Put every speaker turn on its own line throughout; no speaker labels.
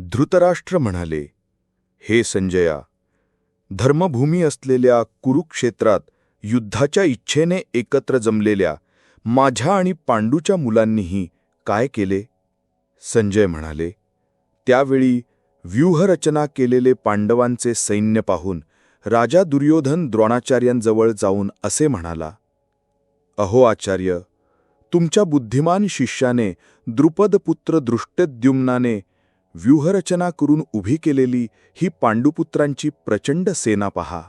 धृतराष्ट्र म्हणाले हे संजया धर्मभूमी असलेल्या कुरुक्षेत्रात युद्धाच्या इच्छेने एकत्र जमलेल्या माझ्या आणि पांडूच्या मुलांनीही काय केले? संजय म्हणाले त्यावेळी व्यूहरचना केलेले पांडवांचे सैन्य पाहून राजा दुर्योधन द्रोणाचार्यांजवळ जाऊन असे म्हणाला अहो आचार्य तुमच्या बुद्धिमान शिष्याने द्रुपदपुत्र दृष्टद्युम्नाने व्यूहरचना करून उभी केलेली ही पांडुपुत्रांची प्रचंड सेना पहा.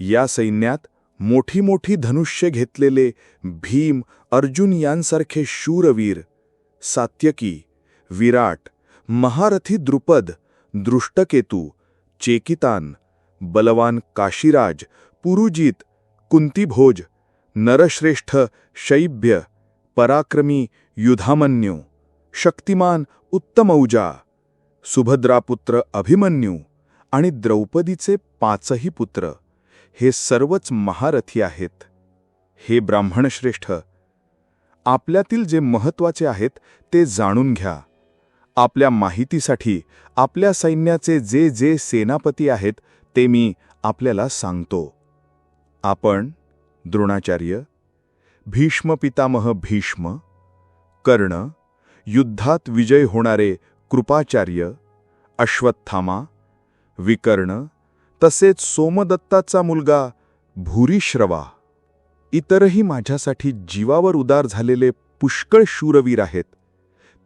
या सैन्यात मोठी मोठी धनुष्य घेतलेले भीम अर्जुन यांसारखे शूरवीर सात्यकी विराट महारथी द्रुपद दृष्टकेतू चेकितान बलवान काशीराज पुरुजित कुंतीभोज नरश्रेष्ठ शैभ्य पराक्रमी युधामन्यू शक्तिमान उत्तमौजा सुभद्रापुत्र अभिमन्यू आणि द्रौपदीचे पाचही पुत्र हे सर्वच महारथी आहेत. हे ब्राह्मणश्रेष्ठ आपल्यातील जे महत्त्वाचे आहेत ते जाणून घ्या. आपल्या माहितीसाठी आपल्या सैन्याचे जे जे सेनापती आहेत ते मी आपल्याला सांगतो. आपण द्रोणाचार्य भीष्म पितामह भीष्म कर्ण युद्धात विजय होणारे कृपाचार्य अश्वत्थामा विकर्ण तसेच सोमदत्ताचा मुलगा भूरिश्रवा इतरही माझ्यासाठी जीवावर उदार झालेले पुष्कळ शूरवीर आहेत.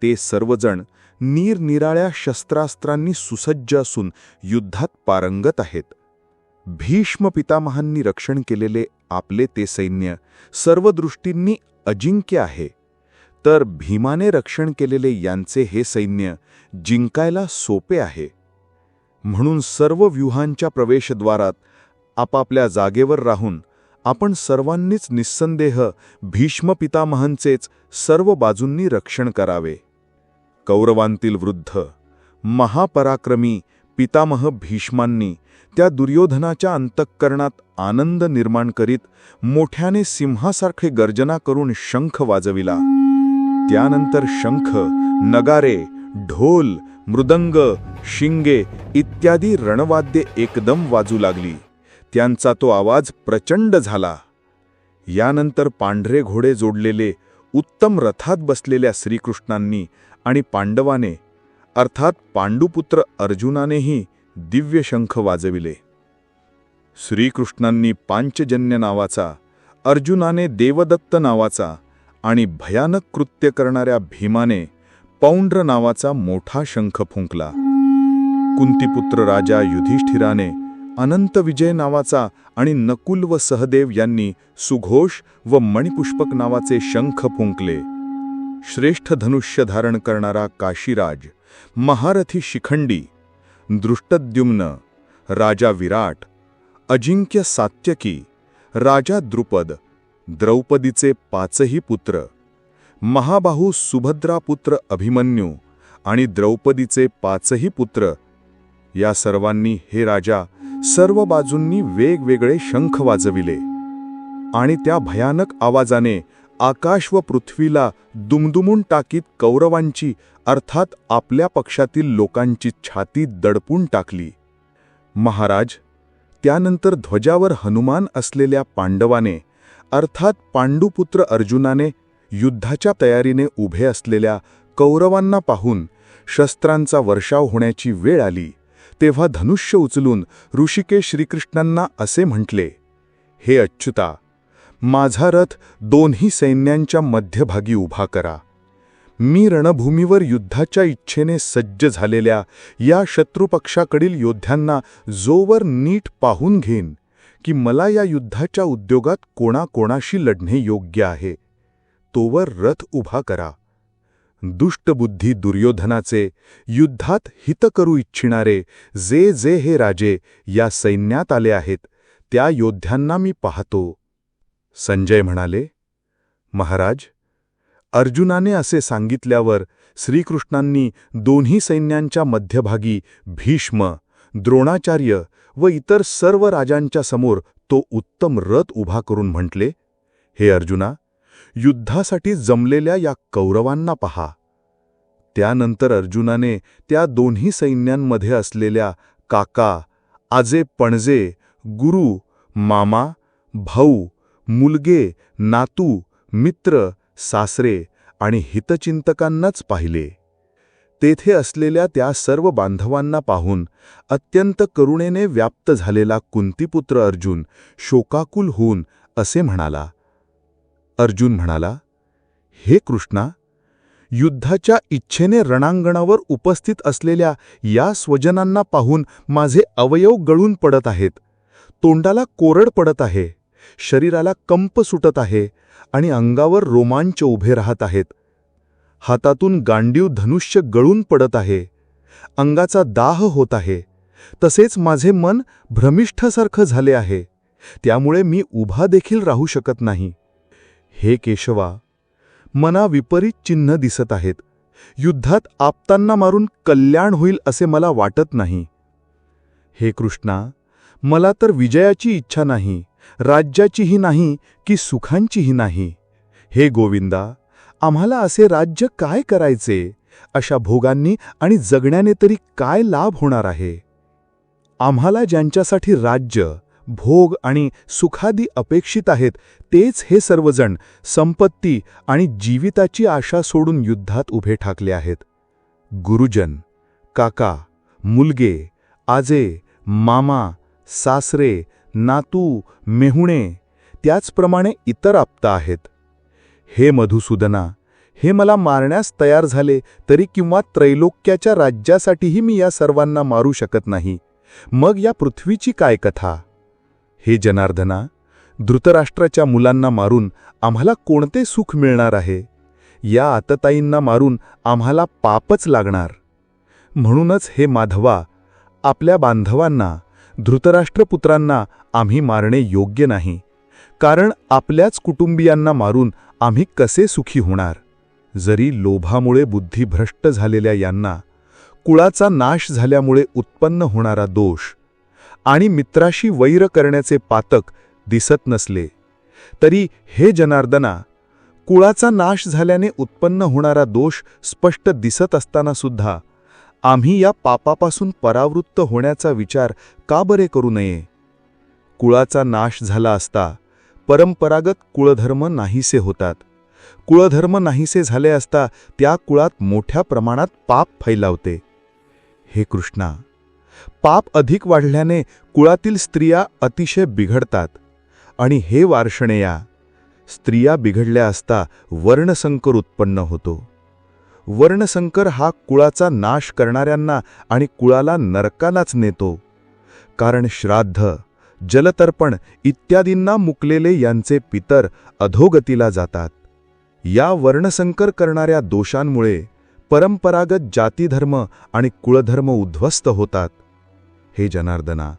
ते सर्वजण निरनिराळ्या शस्त्रास्त्रांनी सुसज्ज असून युद्धात पारंगत आहेत. भीष्म पितामहांनी रक्षण केलेले आपले ते सैन्य सर्व दृष्टींनी अजिंक्य आहे. तर भीमाने रक्षण केलेले यांचे हे सैन्य जिंकायला सोपे आहे. म्हणून सर्व व्यूहांच्या प्रवेशद्वारात आपापल्या जागेवर राहून आपण सर्वांनीच निस्संदेह भीष्म पितामहांचेच सर्व बाजूंनी रक्षण करावे. कौरवांतील वृद्ध महापराक्रमी पितामह भीष्मांनी त्या दुर्योधनाच्या अंतःकरणात आनंद निर्माण करीत मोठ्याने सिंहासारखे गर्जना करून शंख वाजविला. त्यानंतर शंख नगारे ढोल मृदंग शिंगे इत्यादी रणवाद्ये एकदम वाजू लागली. त्यांचा तो आवाज प्रचंड झाला. यानंतर पांढरे घोडे जोडलेले उत्तम रथात बसलेल्या श्रीकृष्णांनी आणि पांडवाने अर्थात पांडुपुत्र अर्जुनानेही दिव्य शंख वाजविले. श्रीकृष्णांनी पांचजन्य नावाचा अर्जुनाने देवदत्त नावाचा आणि भयानक कृत्य करणाऱ्या भीमाने पौंड्र नावाचा मोठा शंख फुंकला. कुंतीपुत्र राजा युधिष्ठिराने अनंत विजय नावाचा आणि नकुल व सहदेव यांनी सुघोष व मणिपुष्पक नावाचे शंख फुंकले. श्रेष्ठ धनुष्य धारण करणारा काशीराज महारथी शिखंडी दृष्टद्युम्न राजा विराट अजिंक्य सात्यकी राजा द्रुपद द्रौपदीचे पाचही पुत्र महाबाहू सुभद्रापुत्र अभिमन्यू आणि द्रौपदीचे पाचही पुत्र या सर्वांनी हे राजा सर्व बाजूंनी वेगवेगळे शंख वाजविले आणि त्या भयानक आवाजाने आकाश व पृथ्वीला दुमदुमून टाकीत कौरवांची अर्थात आपल्या पक्षातील लोकांची छाती दडपून टाकली. महाराज त्यानंतर ध्वजावर हनुमान असलेल्या पांडवाने अर्थात पांडुपुत्र अर्जुनाने युद्धाच्या तयारीने उभे असलेल्या कौरवांना पाहून शस्त्रांचा वर्षाव होण्याची वेळ आली तेव्हा धनुष्य उचलून ऋषिकेश श्रीकृष्णांना असे म्हटले हे अच्युता माझा रथ दोन्ही सैन्यांच्या मध्यभागी उभा करा. मी रणभूमीवर युद्धाच्या इच्छेने सज्ज झालेल्या या शत्रुपक्षाकडील योद्ध्यांना जोवर नीट पाहून घेईन. की मला या युद्धाच्या उद्योगात कोणाकोणाशी लढणे योग्य आहे. तोवर रथ उभा करा. दुष्टबुद्धी दुर्योधनाचे युद्धात हित करू इच्छिणारे जे जे हे राजे या सैन्यात आले आहेत त्या योद्ध्यांना मी पाहतो. संजय म्हणाले महाराज अर्जुनाने असे सांगितल्यावर श्रीकृष्णांनी दोन्ही सैन्यांच्या मध्यभागी भीष्म द्रोणाचार्य व इतर सर्व राजांच्या समोर तो उत्तम रथ उभा करून म्हटले हे अर्जुना युद्धासाठी जमलेल्या या कौरवांना पहा. त्यानंतर अर्जुनाने त्या दोन्ही सैन्यांमध्ये असलेल्या काका आजे पणजे गुरु मामा भाऊ मुलगे नातू मित्र सासरे आणि हितचिंतकांनाच पाहिले. तेथे असलेल्या त्या सर्व बांधवांना पाहून अत्यंत करुणेने व्याप्त झालेला कुंतीपुत्र अर्जुन शोकाकुल होऊन असे म्हणाला अर्जुन म्हणाला हे कृष्णा युद्धाच्या इच्छेने रणांगणावर उपस्थित असलेल्या या स्वजनांना पाहून माझे अवयव गळून पडत आहेत. तोंडाला कोरड पडत आहे. शरीराला कंप सुटत आहे आणि अंगावर रोमांच उभे राहत आहेत. हातातून गांडीव धनुष्य गळून पडत आहे. अंगाचा दाह होत आहे. तसेच माझे मन भ्रमिष्ठासारखं झाले आहे. त्यामुळे मी उभा देखील राहू शकत नाही. हे केशवा मना विपरीत चिन्ह दिसत आहेत. युद्धात आपतांना मारून कल्याण होईल असे मला वाटत नाही. हे कृष्णा मला तर विजयाची इच्छा नाही राज्याचीही नाही की सुखांचीही नाही. हे गोविंदा आम्हाला असे राज्य काय करायचे? अशा भोगांनी आणि जगण्याने तरी काय लाभ होणार आहे? आम्हाला ज्यांच्यासाठी राज्य भोग आणि सुखादी अपेक्षित आहेत तेच हे सर्वजण संपत्ती आणि जीविताची आशा सोडून युद्धात उभे ठाकले आहेत. गुरुजन काका मुलगे आजे मामा सासरे नातू मेहुणे त्याचप्रमाणे इतर आप्ता आहेत. हे मधुसूदना हे मला मारण्यास तयार झाले तरी किंवा त्रैलोक्याच्या राज्यासाठीही मी या सर्वांना मारू शकत नाही. मग या पृथ्वीची काय कथा? हे जनार्दना धृतराष्ट्राच्या मुलांना मारून आम्हाला कोणते सुख मिळणार आहे? या आतताईंना मारून आम्हाला पापच लागणार. म्हणूनच हे माधवा आपल्या बांधवांना धृतराष्ट्रपुत्रांना आम्ही मारणे योग्य नाही. कारण आपल्याच कुटुंबियांना मारून आम्ही कसे सुखी होणार? जरी लोभामुळे बुद्धी भ्रष्ट झालेल्या यांना कुळाचा नाश झाल्यामुळे उत्पन्न होणारा दोष आणि मित्राशी वैर करण्याचे पातक दिसत नसले तरी हे जनार्दना कुळाचा नाश झाल्याने उत्पन्न होणारा दोष स्पष्ट दिसत असताना सुद्धा आम्ही या पापापासून परावृत्त होण्याचा विचार का बरे करू नये? कुळाचा नाश झाला असता परंपरागत कुळधर्म नाहीसे होतात. कुळधर्म नाहीसे झाले असता त्या कुळात मोठ्या प्रमाणात पाप फैलावते. हे कृष्णा पाप अधिक वाढल्याने कुळातील स्त्रिया अतिशय बिघडतात. आणि हे वार्षणेया स्त्रिया बिघडल्या असता वर्णसंकर उत्पन्न होतो. वर्णसंकर हा कुळाचा नाश करणाऱ्यांना आणि कुळाला नरकालाच नेतो. कारण श्राद्ध जलतर्पण इत्यादींना मुकलेले यांचे पितर अधोगतीला जातात. या वर्णसंकर करणाऱ्या दोषांमुळे परंपरागत जातीधर्म आणि कुळधर्म उद्ध्वस्त होतात. हे जनार्दना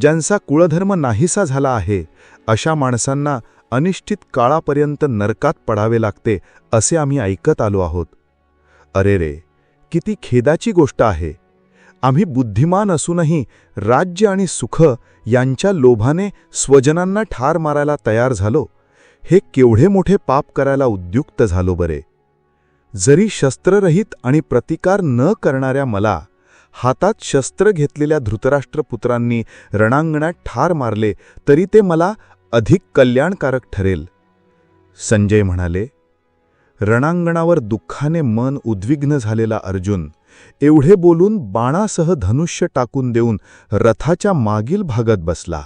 ज्यांचा कुळधर्म नाहीसा झाला आहे अशा माणसांना अनिश्चित काळापर्यंत नरकात पडावे लागते असे आम्ही ऐकत आलो आहोत. अरे रे किती खेदाची गोष्ट आहे. आम्ही बुद्धिमान असूनही राज्य आणि सुख यांच्या लोभाने स्वजनांना ठार मारायला तयार झालो. हे केवढे मोठे पाप करायला उद्युक्त झालो बरे. जरी शस्त्ररहित आणि प्रतिकार न करणाऱ्या मला हातात शस्त्र घेतलेल्या धृतराष्ट्रपुत्रांनी रणांगणात ठार मारले तरी ते मला अधिक कल्याणकारक ठरेल. संजय म्हणाले रणांगणावर दुःखाने मन उद्विग्न झालेला अर्जुन एवढे बोलून बाणासह धनुष्य टाकून देऊन रथाच्या मागील भागात बसला.